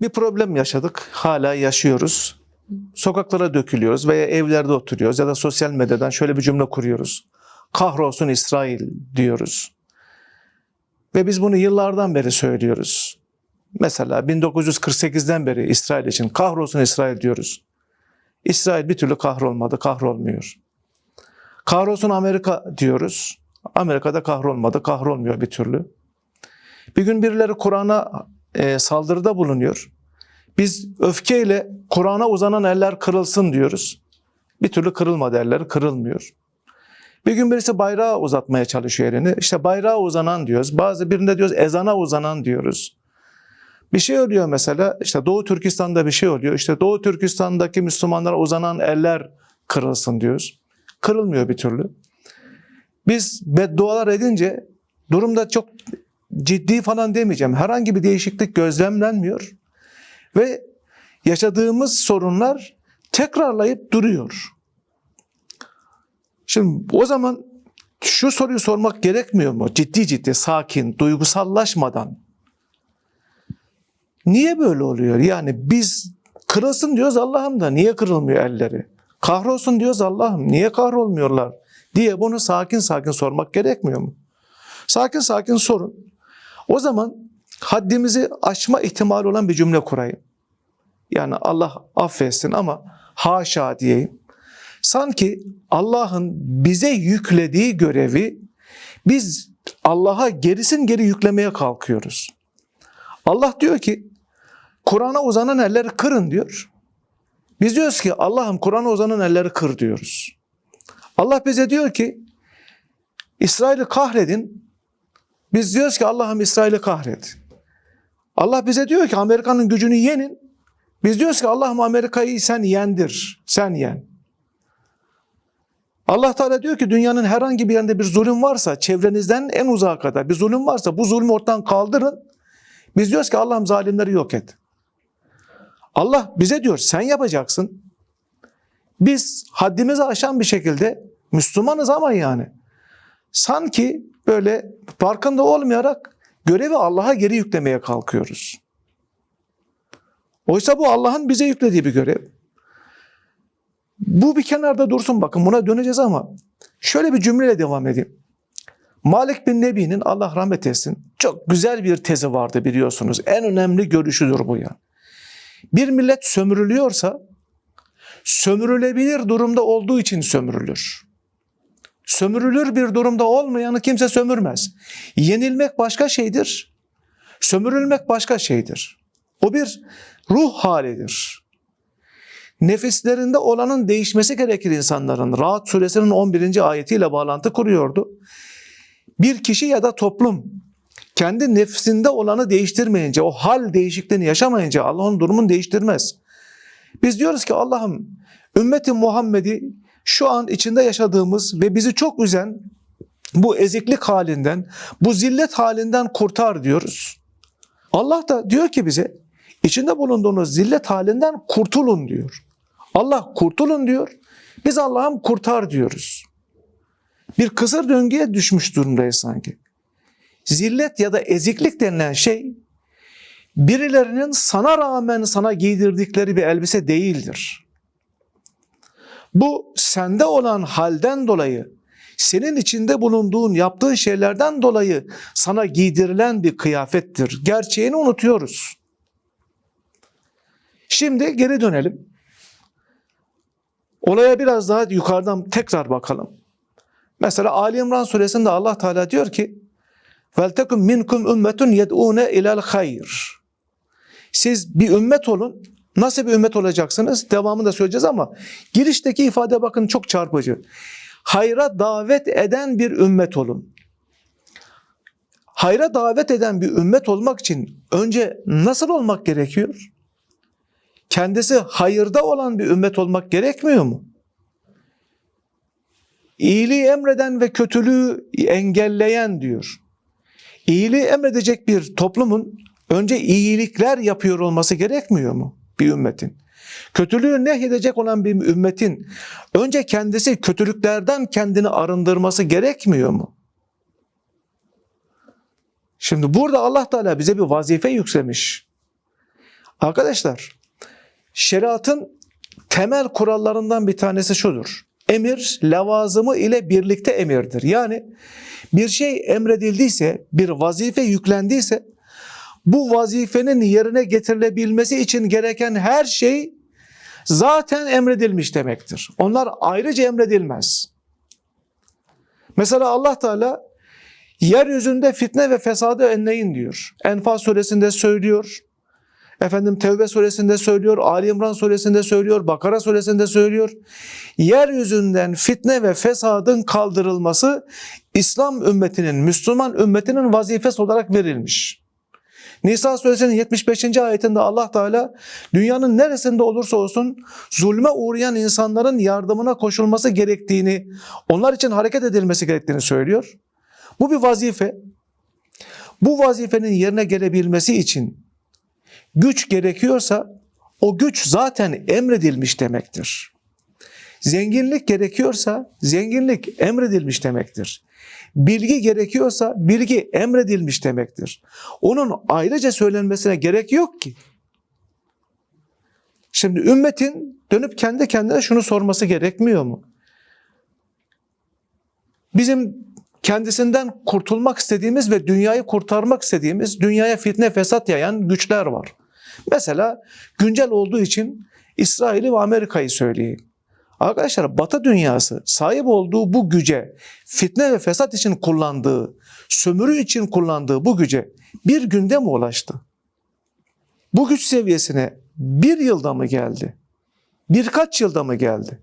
Bir problem yaşadık, hala yaşıyoruz. Sokaklara dökülüyoruz veya evlerde oturuyoruz ya da sosyal medyadan şöyle bir cümle kuruyoruz. Kahrolsun İsrail diyoruz. Ve biz bunu yıllardan beri söylüyoruz. Mesela 1948'den beri İsrail için kahrolsun İsrail diyoruz. İsrail bir türlü kahrolmadı, kahrolmuyor. Kahrolsun Amerika diyoruz. Amerika'da kahrolmadı, kahrolmuyor bir türlü. Bir gün birileri Kur'an'a e, saldırıda bulunuyor. Biz öfkeyle Kur'an'a uzanan eller kırılsın diyoruz. Bir türlü kırılmadı eller, kırılmıyor. Bir gün birisi bayrağı uzatmaya çalışıyor elini. İşte bayrağa uzanan diyoruz. Bazı birinde diyoruz ezana uzanan diyoruz. Bir şey oluyor mesela işte Doğu Türkistan'da bir şey oluyor. İşte Doğu Türkistan'daki Müslümanlara uzanan eller kırılsın diyoruz. Kırılmıyor bir türlü. Biz beddualar edince durumda çok ciddi falan demeyeceğim. Herhangi bir değişiklik gözlemlenmiyor. Ve yaşadığımız sorunlar tekrarlayıp duruyor. Şimdi o zaman şu soruyu sormak gerekmiyor mu? Ciddi ciddi, sakin, duygusallaşmadan. Niye böyle oluyor? Yani biz kırılsın diyoruz Allah'ım da niye kırılmıyor elleri? Kahrolsun diyoruz Allah'ım niye kahrolmuyorlar? Diye bunu sakin sakin sormak gerekmiyor mu? Sakin sakin sorun. O zaman haddimizi aşma ihtimali olan bir cümle kurayım. Yani Allah affetsin ama haşa diyeyim. Sanki Allah'ın bize yüklediği görevi biz Allah'a gerisin geri yüklemeye kalkıyoruz. Allah diyor ki Kur'an'a uzanan elleri kırın diyor. Biz diyoruz ki Allah'ım Kur'an'a uzanan elleri kır diyoruz. Allah bize diyor ki İsrail'i kahredin. Biz diyoruz ki Allah'ım İsrail'i kahret. Allah bize diyor ki Amerika'nın gücünü yenin. Biz diyoruz ki Allah'ım Amerika'yı sen yendir. Sen yen. Allah Teala diyor ki dünyanın herhangi bir yerinde bir zulüm varsa çevrenizden en uzağa kadar bir zulüm varsa bu zulmü ortadan kaldırın. Biz diyoruz ki Allah'ım zalimleri yok et. Allah bize diyor sen yapacaksın. Biz haddimizi aşan bir şekilde Müslümanız ama yani sanki böyle farkında olmayarak görevi Allah'a geri yüklemeye kalkıyoruz. Oysa bu Allah'ın bize yüklediği bir görev. Bu bir kenarda dursun bakın buna döneceğiz ama şöyle bir cümleyle devam edeyim. Malik bin Nebi'nin Allah rahmet etsin çok güzel bir tezi vardı biliyorsunuz. En önemli görüşüdür bu ya. Bir millet sömürülüyorsa sömürülebilir durumda olduğu için sömürülür. Sömürülür bir durumda olmayanı kimse sömürmez. Yenilmek başka şeydir. Sömürülmek başka şeydir. O bir ruh halidir. Nefislerinde olanın değişmesi gerekir insanların. Rahat suresinin 11. ayetiyle bağlantı kuruyordu. Bir kişi ya da toplum kendi nefsinde olanı değiştirmeyince, o hal değişikliğini yaşamayınca Allah onun durumunu değiştirmez. Biz diyoruz ki Allah'ım ümmeti Muhammed'i şu an içinde yaşadığımız ve bizi çok üzen bu eziklik halinden, bu zillet halinden kurtar diyoruz. Allah da diyor ki bize içinde bulunduğunuz zillet halinden kurtulun diyor. Allah kurtulun diyor. Biz Allah'ım kurtar diyoruz. Bir kısır döngüye düşmüş durumdayız sanki. Zillet ya da eziklik denilen şey birilerinin sana rağmen sana giydirdikleri bir elbise değildir. Bu sende olan halden dolayı, senin içinde bulunduğun, yaptığın şeylerden dolayı sana giydirilen bir kıyafettir. Gerçeğini unutuyoruz. Şimdi geri dönelim. Olaya biraz daha yukarıdan tekrar bakalım. Mesela Ali İmran suresinde Allah Teala diyor ki وَلْتَكُمْ مِنْكُمْ اُمَّةٌ يَدْعُونَ اِلَى الْخَيْرِ Siz bir ümmet olun. Nasıl bir ümmet olacaksınız? Devamını da söyleyeceğiz ama girişteki ifade bakın çok çarpıcı. Hayra davet eden bir ümmet olun. Hayra davet eden bir ümmet olmak için önce nasıl olmak gerekiyor? Kendisi hayırda olan bir ümmet olmak gerekmiyor mu? İyiliği emreden ve kötülüğü engelleyen diyor. İyiliği emredecek bir toplumun önce iyilikler yapıyor olması gerekmiyor mu bir ümmetin? Kötülüğü nehyedecek olan bir ümmetin önce kendisi kötülüklerden kendini arındırması gerekmiyor mu? Şimdi burada Allah Teala bize bir vazife yüklemiş. Arkadaşlar, şeriatın temel kurallarından bir tanesi şudur. Emir, lavazımı ile birlikte emirdir. Yani bir şey emredildiyse, bir vazife yüklendiyse, bu vazifenin yerine getirilebilmesi için gereken her şey zaten emredilmiş demektir. Onlar ayrıca emredilmez. Mesela Allah Teala yeryüzünde fitne ve fesadı önleyin diyor. Enfal suresinde söylüyor. Efendim Tevbe suresinde söylüyor, Ali İmran suresinde söylüyor, Bakara suresinde söylüyor. Yeryüzünden fitne ve fesadın kaldırılması İslam ümmetinin, Müslüman ümmetinin vazifesi olarak verilmiş. Nisa suresinin 75. ayetinde Allah Teala dünyanın neresinde olursa olsun zulme uğrayan insanların yardımına koşulması gerektiğini, onlar için hareket edilmesi gerektiğini söylüyor. Bu bir vazife. Bu vazifenin yerine gelebilmesi için güç gerekiyorsa o güç zaten emredilmiş demektir. Zenginlik gerekiyorsa zenginlik emredilmiş demektir. Bilgi gerekiyorsa bilgi emredilmiş demektir. Onun ayrıca söylenmesine gerek yok ki. Şimdi ümmetin dönüp kendi kendine şunu sorması gerekmiyor mu? Bizim kendisinden kurtulmak istediğimiz ve dünyayı kurtarmak istediğimiz, dünyaya fitne fesat yayan güçler var. Mesela güncel olduğu için İsrail'i ve Amerika'yı söyleyeyim. Arkadaşlar Batı dünyası sahip olduğu bu güce, fitne ve fesat için kullandığı, sömürü için kullandığı bu güce bir günde mi ulaştı? Bu güç seviyesine bir yılda mı geldi? Birkaç yılda mı geldi?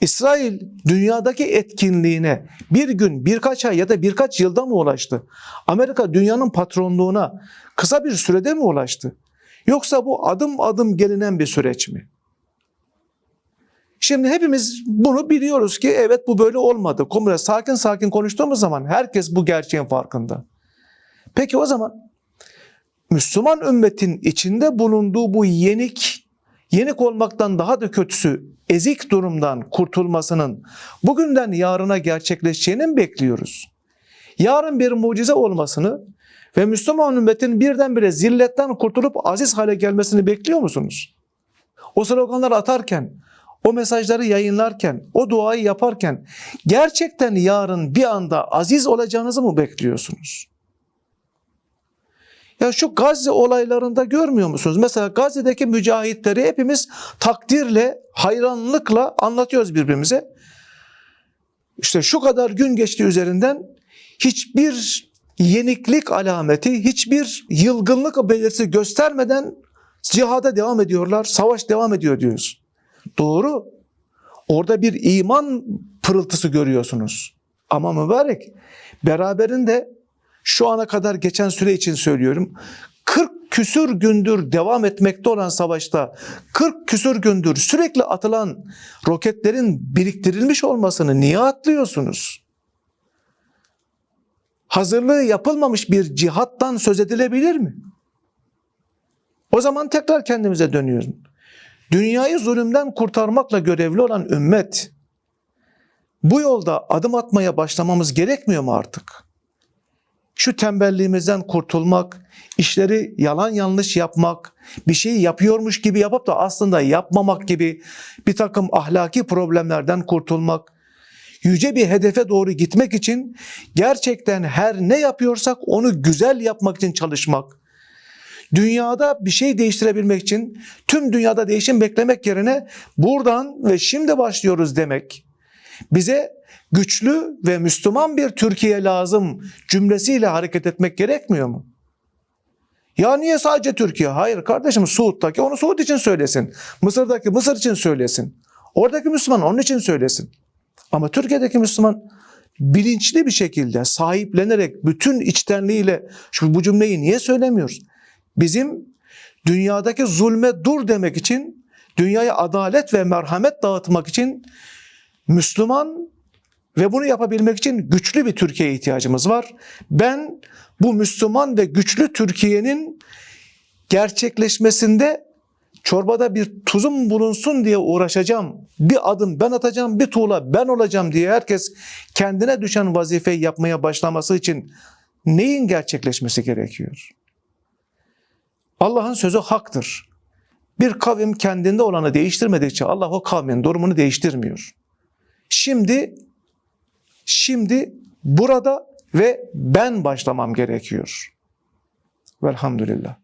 İsrail dünyadaki etkinliğine bir gün, birkaç ay ya da birkaç yılda mı ulaştı? Amerika dünyanın patronluğuna kısa bir sürede mi ulaştı? Yoksa bu adım adım gelinen bir süreç mi? Şimdi hepimiz bunu biliyoruz ki evet bu böyle olmadı. Komple sakin sakin konuştuğumuz zaman herkes bu gerçeğin farkında. Peki o zaman Müslüman ümmetin içinde bulunduğu bu yenik, yenik olmaktan daha da kötüsü ezik durumdan kurtulmasının bugünden yarına gerçekleşeceğini mi bekliyoruz? Yarın bir mucize olmasını ve Müslüman ümmetin birdenbire zilletten kurtulup aziz hale gelmesini bekliyor musunuz? O sloganları atarken, o mesajları yayınlarken, o duayı yaparken gerçekten yarın bir anda aziz olacağınızı mı bekliyorsunuz? Ya şu Gazze olaylarında görmüyor musunuz? Mesela Gazze'deki mücahitleri hepimiz takdirle, hayranlıkla anlatıyoruz birbirimize. İşte şu kadar gün geçti üzerinden hiçbir yeniklik alameti, hiçbir yılgınlık belirtisi göstermeden cihada devam ediyorlar, savaş devam ediyor diyoruz. Doğru. Orada bir iman pırıltısı görüyorsunuz. Ama mübarek beraberinde şu ana kadar geçen süre için söylüyorum. 40 küsür gündür devam etmekte olan savaşta 40 küsür gündür sürekli atılan roketlerin biriktirilmiş olmasını niye atlıyorsunuz? Hazırlığı yapılmamış bir cihattan söz edilebilir mi? O zaman tekrar kendimize dönüyorum. Dünyayı zulümden kurtarmakla görevli olan ümmet bu yolda adım atmaya başlamamız gerekmiyor mu artık? Şu tembelliğimizden kurtulmak, işleri yalan yanlış yapmak, bir şeyi yapıyormuş gibi yapıp da aslında yapmamak gibi bir takım ahlaki problemlerden kurtulmak, yüce bir hedefe doğru gitmek için gerçekten her ne yapıyorsak onu güzel yapmak için çalışmak, dünyada bir şey değiştirebilmek için tüm dünyada değişim beklemek yerine buradan ve şimdi başlıyoruz demek. Bize güçlü ve Müslüman bir Türkiye lazım cümlesiyle hareket etmek gerekmiyor mu? Ya niye sadece Türkiye? Hayır kardeşim Suud'daki onu Suud için söylesin. Mısır'daki Mısır için söylesin. Oradaki Müslüman onun için söylesin. Ama Türkiye'deki Müslüman bilinçli bir şekilde sahiplenerek bütün içtenliğiyle şu bu cümleyi niye söylemiyoruz? Bizim dünyadaki zulme dur demek için, dünyaya adalet ve merhamet dağıtmak için Müslüman ve bunu yapabilmek için güçlü bir Türkiye'ye ihtiyacımız var. Ben bu Müslüman ve güçlü Türkiye'nin gerçekleşmesinde çorbada bir tuzum bulunsun diye uğraşacağım. Bir adım ben atacağım, bir tuğla ben olacağım diye herkes kendine düşen vazifeyi yapmaya başlaması için neyin gerçekleşmesi gerekiyor? Allah'ın sözü haktır. Bir kavim kendinde olanı değiştirmedikçe Allah o kavmin durumunu değiştirmiyor. Şimdi şimdi burada ve ben başlamam gerekiyor. Velhamdülillah.